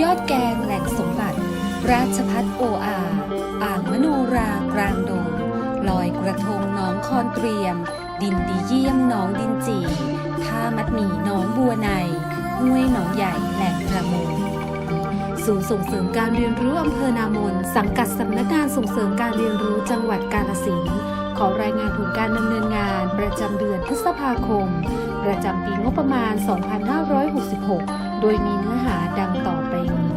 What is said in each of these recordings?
ยอดแกงแหล่งสมบัติ ราชพัฒโออาอ่างมโนรากลางดงลอยกระทงน้องคอนเตรียม ดินดีเยี่ยมน้องดินจีท่ามัดหมี่น้องบัวในห้วยหนองใหญ่แหล่งประมงศูนย์ส่งเสริมการเรียนรู้อำเภอนามน สังกัดสำนักงานส่งเสริมการเรียนรู้จังหวัดกาฬสินธุ์ขอรายงานผลการดำเนินงานประจำเดือนพฤษภาคม ประจำปีงบประมาณ 2566 โดยมีเนื้อหาดังต่อไปนี้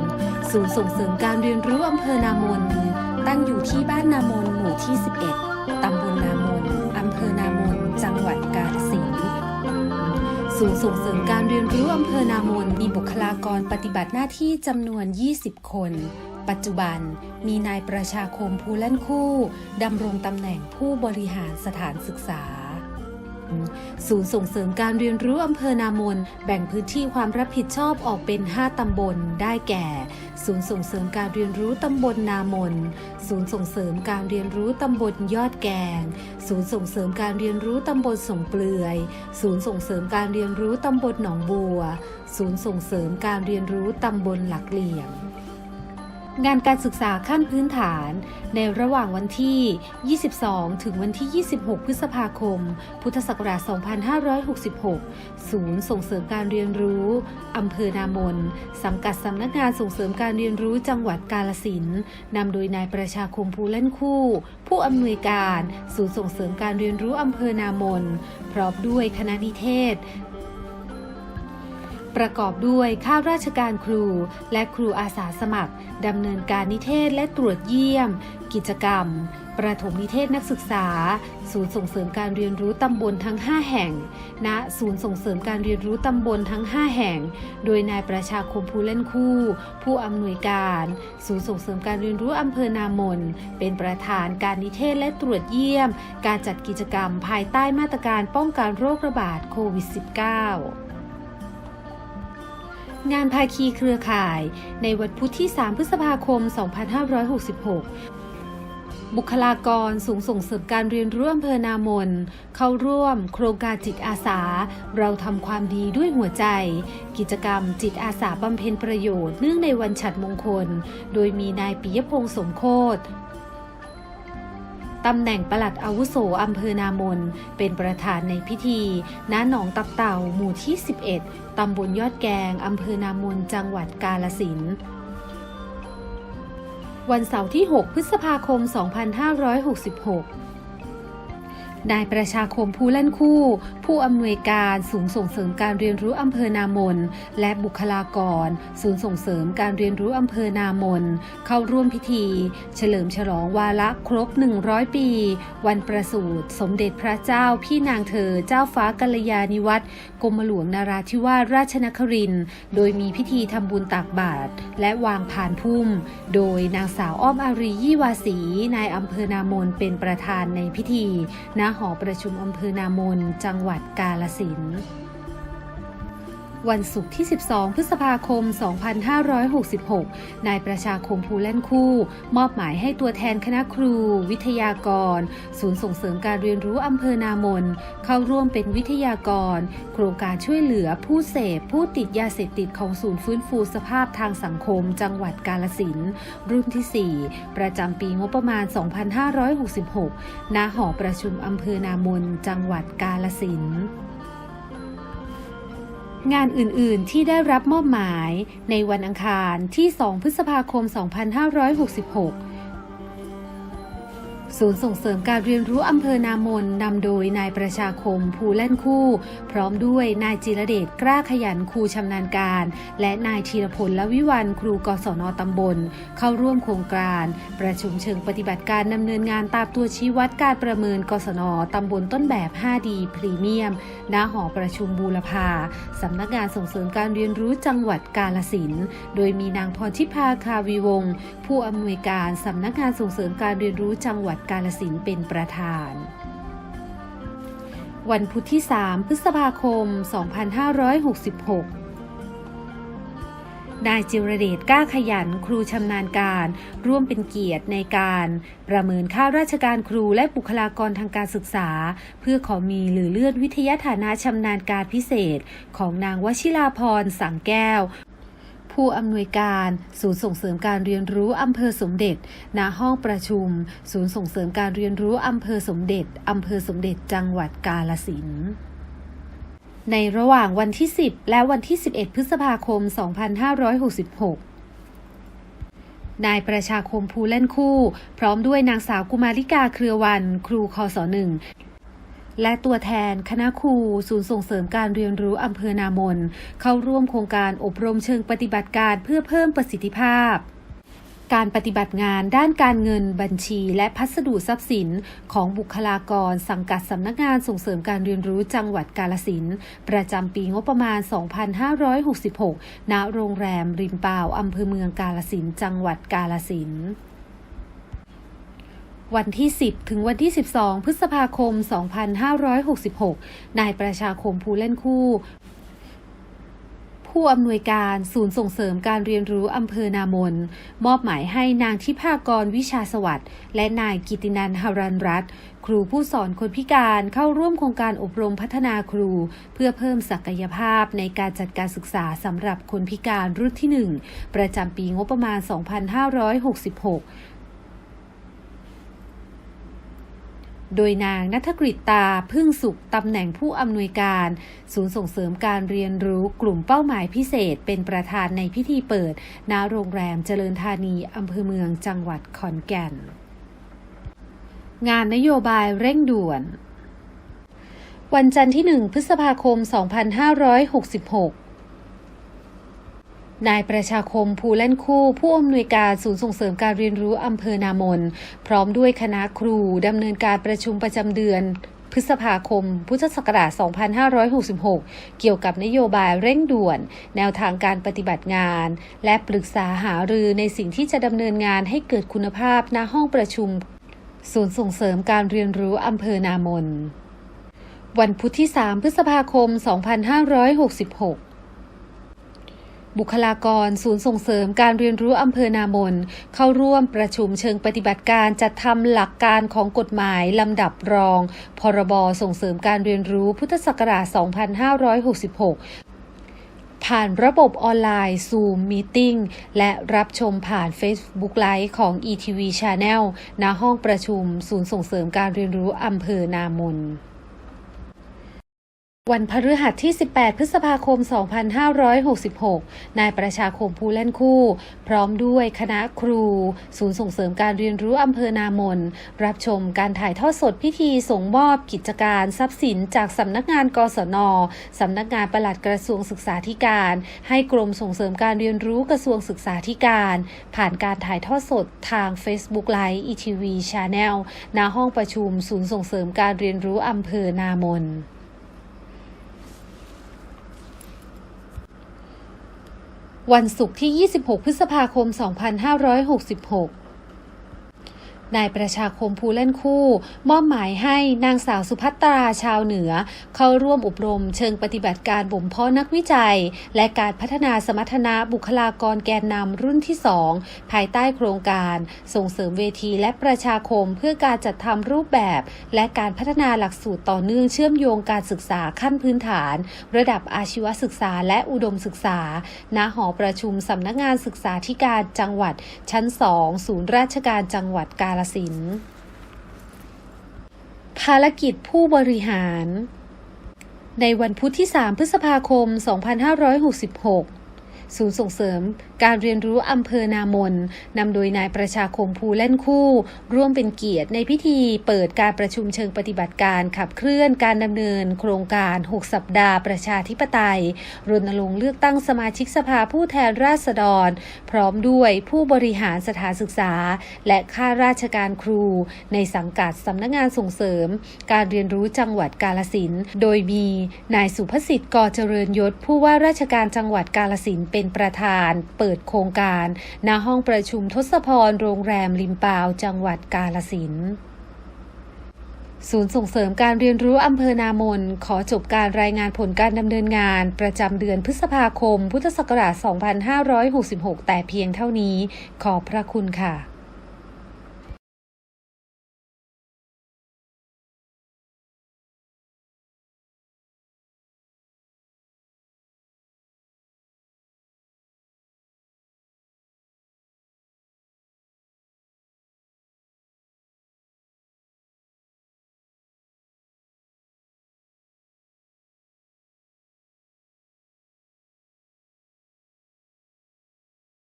ศูนย์ส่งเสริมการเรียนรู้อำเภอนามน ตั้งอยู่ที่บ้านนามนหมู่ที่ 11 ตำบลนามน อำเภอนามน จังหวัดกาฬสินธุ์ศูนย์ส่งเสริมการเรียนรู้อำเภอนามน มีบุคลากรปฏิบัติหน้าที่จำนวน 20 คนปัจจุบันมีนายประชาคมภูลั่นคู่ดำรงตำแหน่งผู้บริหารสถานศึกษา ศูนย์ส่งเสริมการเรียนรู้อำเภอนามน แบ่งพื้นที่ความรับผิดชอบออกเป็น 5 ตำบล ได้แก่ ศูนย์ส่งเสริมการเรียนรู้ตำบลนามน ศูนย์ส่งเสริมการเรียนรู้ตำบลยอดแกง ศูนย์ส่งเสริมการเรียนรู้ตำบลสงเปลือย ศูนย์ส่งเสริมการเรียนรู้ตำบลหนองบัว ศูนย์ส่งเสริมการเรียนรู้ตำบลหลักเหลี่ยม งานการศึกษาขั้นพื้นฐาน ในระหว่างวันที่ 22 ถึงวันที่ 26 พฤษภาคม พุทธศักราช 2566 ศูนย์ส่งเสริมการเรียนรู้ อำเภอนามน สังกัดสำนักงานส่งเสริมการเรียนรู้จังหวัดกาลสินนำโดยนายประชาคมภูเล่นคู่ ผู้อำนวยการ ศูนย์ส่งเสริมการเรียนรู้อำเภอนามน พร้อมด้วยคณะนิเทศ ประกอบด้วยข้าราชการครู และครูอาสาสมัครดำเนินการนิเทศและตรวจเยี่ยม กิจกรรม ประถมนิเทศนักศึกษา ศูนย์ส่งเสริมการเรียนรู้ตำบลทั้ง 5 แห่ง ณ ศูนย์ส่งเสริมการเรียนรู้ตำบลทั้ง 5 แห่ง โดยนายประชาคมภูเล่นคู่ ผู้อำนวยการ ศูนย์ส่งเสริมการเรียนรู้อำเภอนามน เป็นประธานการนิเทศและตรวจเยี่ยม การจัดกิจกรรมภายใต้มาตรการป้องกันโรคระบาดโควิด -19 งานภาคีเครือข่าย ในวันพุธที่ 3 พฤษภาคม 2566บุคลากรสูงส่งเสริมการเรียนรู้อำเภอนามน เข้าร่วม โครงการจิตอาสา เราทำความดีด้วยหัวใจ กิจกรรมจิตอาสาบำเพ็ญประโยชน์เนื่องในวันฉัดมงคล โดยมีนายปิยพงษ์สมโคต ตำแหน่งปลัดอาวุโสอำเภอนามน เป็นประธานในพิธีณหนองตับเต่าหมู่ที่ 11 ตำบลยอดแกงอำเภอนามนจังหวัดกาลสินวันเสาร์ที่ 6 พฤษภาคม 2566 นายประชาคมผู้เล่นคู่ ผู้อำนวยการศูนย์ส่งเสริมการเรียนรู้อำเภอนามน และบุคลากร ศูนย์ส่งเสริมการเรียนรู้อำเภอนามน เข้าร่วมพิธี เฉลิมฉลองวาระครบ 100 ปี วันประสูติสมเด็จพระเจ้าพี่นางเธอเจ้าฟ้ากัลยาณิวัตรกรมหลวงนาราธิวาสราชนครินทร์โดยมีพิธีทำบุญตักบาตรและวางผ่านพุ่ม โดยนางสาวอ้อมอารียี่วาสีนายอำเภอนามนเป็นประธานในพิธีณหอประชุมอำเภอนามนจังหวัดกาลสิน วันศุกร์ที่ 12 พฤษภาคม 2566 นายประชาคมภูเล่นคู่ มอบหมายให้ตัวแทนคณะครู วิทยากร ศูนย์ส่งเสริมการเรียนรู้อำเภอนามน เข้าร่วมเป็นวิทยากร โครงการช่วยเหลือผู้เสพ ผู้ติดยาเสพติดของศูนย์ฟื้นฟูสภาพทางสังคม จังหวัดกาลสินรุ่นที่ 4 ประจำปีงบประมาณ 2566 ณ หอประชุมอำเภอนามน จังหวัดกาลสิน งานอื่น ๆ ที่ได้รับมอบหมายในวันอังคารที่ 2 พฤษภาคม 2566 ศูนย์ส่งเสริมการเรียนรู้อำเภอนามนนำโดยนายประชาคมภูเล่นคู่ พร้อมด้วยนายจิรเดชกล้าขยันครูชำนาญการ และนายธีรพลละวิวันครูกศนตำบล เข้าร่วมโครงการ ประชุมเชิงปฏิบัติการดำเนินงานตามตัวชี้วัดการประเมินกศนตำบลต้นแบบ 5D พรีเมียมณหอประชุมบูรพาสำนักงานส่งเสริมการเรียนรู้จังหวัดกาลสินโดยมีนางพรทิพาคาวีวงศ์ผู้อำนวยการสำนักงานส่งเสริมการเรียนรู้จังหวัดกาลสินเป็นประธาน วันพุธที่ 3 พฤษภาคม 2566 นายจิรเดชกล้าขยันครูชำนาญการ ร่วมเป็นเกียรติในการประเมินค่าราชการครูและบุคลากรทางการศึกษา เพื่อขอมีหรือเลื่อนวิทยาฐานะชำนาญการพิเศษ ของนางวชิราพรสังแก้ว ผู้อำนวยการศูนย์ส่งเสริมการเรียนรู้อำเภอสมเด็จ ณ ห้องประชุม ศูนย์ส่งเสริมการเรียนรู้อำเภอสมเด็จอำเภอสมเด็จจังหวัดกาลสินธุ์ในระหว่างวันที่ 10 และวันที่ 11 พฤษภาคม 2566นายประชาคมภูเล่นคู่ พร้อมด้วยนางสาวกุมาริกาเครือวัน ครูคศหนึ่ง และตัวแทนคณะครูศูนย์ส่งเสริมการเรียนรู้อำเภอนามน เข้าร่วมโครงการอบรมเชิงปฏิบัติการเพื่อเพิ่มประสิทธิภาพการปฏิบัติงานด้านการเงินบัญชีและพัสดุทรัพย์สินของบุคลากร สังกัดสำนักงานส่งเสริมการเรียนรู้จังหวัดกาลสินประจำปีงบประมาณ 2566 ณ โรงแรมริมป่าวอำเภอเมืองกาลสินจังหวัดกาลสิน วันที่ 10 ถึงวันที่ 12 พฤษภาคม 2566 นายประชาคมภูเล่นคู่ ผู้อำนวยการศูนย์ส่งเสริมการเรียนรู้อำเภอนามน มอบหมายให้นางทิพากรวิชาสวัสดิ์ และนายกิตินันท์หรันรัตน์ครูผู้สอนคนพิการเข้าร่วมโครงการอบรมพัฒนาครู เพื่อเพิ่มศักยภาพในการจัดการศึกษาสำหรับคนพิการรุ่นที่ 1 ประจำปีงบประมาณ 2566 โดยนางนัทกฤตตาพึ่งสุขตำแหน่งผู้อำนวยการ ศูนย์ส่งเสริมการเรียนรู้กลุ่มเป้าหมายพิเศษ เป็นประธานในพิธีเปิด ณ โรงแรมเจริญธานีอำเภอเมืองจังหวัดขอนแก่น งานนโยบายเร่งด่วนวันจันทร์ที่ 1 พฤษภาคม 2566 นายประชาคมภูเล่นคู่ ผู้อำนวยการศูนย์ส่งเสริมการเรียนรู้อำเภอนามน พร้อมด้วยคณะครูดำเนินการประชุมประจำเดือน พฤษภาคม พุทธศักราช 2566 เกี่ยวกับนโยบายเร่งด่วน แนวทางการปฏิบัติงาน และปรึกษาหารือในสิ่งที่จะดำเนินงานให้เกิดคุณภาพณห้องประชุม ศูนย์ส่งเสริมการเรียนรู้อำเภอนามน วันพุธที่ 3 พฤษภาคม 2566 บุคลากร ศูนย์ส่งเสริมการเรียนรู้อำเภอนามน เข้าร่วมประชุมเชิงปฏิบัติการจัดทำหลักการของกฎหมายลำดับรอง พรบส่งเสริมการเรียนรู้พุทธศักราช 2566ผ่านระบบออนไลน์ Zoom Meeting และรับชมผ่าน Facebook Live ของ ETV Channel ณห้องประชุม ศูนย์ส่งเสริมการเรียนรู้อำเภอนามน วันพฤหัสที่ 18 พฤษภาคม 2566 นายประชาคมภูเล่นคู่ พร้อมด้วยคณะครู ศูนย์ส่งเสริมการเรียนรู้อำเภอนามน รับชมการถ่ายทอดสดพิธีส่งมอบกิจการทรัพย์สินจากสำนักงานกศน สำนักงานปลัดกระทรวงศึกษาธิการ ให้กรมส่งเสริมการเรียนรู้กระทรวงศึกษาธิการ ผ่านการถ่ายทอดสดทาง Facebook Live ETV Channel ณห้องประชุมศูนย์ส่งเสริมการเรียนรู้อำเภอนามน วันศุกร์ที่ 26 พฤษภาคม 2566 นายประชาคมภูเล่นคู่ มอบหมายให้นางสาวสุภัตราชาวเหนือ เข้าร่วมอบรมเชิงปฏิบัติการบ่มเพาะนักวิจัย และการพัฒนาสมรรถนะบุคลากรแกนนำรุ่นที่ 2 ภายใต้โครงการ ส่งเสริมเวทีและประชาคมเพื่อการจัดทำรูปแบบ และการพัฒนาหลักสูตรต่อเนื่องเชื่อมโยงการศึกษาขั้นพื้นฐาน ระดับอาชีวศึกษาและอุดมศึกษา ณ หอประชุมสำนักงานศึกษาธิการจังหวัด ชั้น 2 ศูนย์ราชการจังหวัดกาฬสิน ภารกิจผู้บริหาร ในวันพุธที่ 3 พฤษภาคม 2566 ศูนย์ส่งเสริม การเรียนรู้อำเภอนามนนำโดยนายประชาคมภูเล่นคู่ ร่วมเป็นเกียรติในพิธีเปิดการประชุมเชิงปฏิบัติการขับเคลื่อนการดำเนิน โครงการ 6 สัปดาห์ประชาธิปไตย รณรงค์เลือกตั้งสมาชิกสภาผู้แทนราษฎร พร้อมด้วยผู้บริหารสถานศึกษา และข้าราชการครู ในสังกัดสำนักงานส่งเสริม การเรียนรู้จังหวัดกาลสินโดยมีนายสุภสิทธิ์กอเจริญยศผู้ว่าราชการจังหวัดกาลสินเป็นประธาน เปิดโครงการ ณห้องประชุมทศพรโรงแรมลิมปาว จังหวัดกาลสินศูนย์ส่งเสริมการเรียนรู้อำเภอนามน ขอจบการรายงานผลการดำเนินงาน ประจำเดือนพฤษภาคม พุทธศักราช 2566 แต่เพียงเท่านี้ ขอบพระคุณค่ะ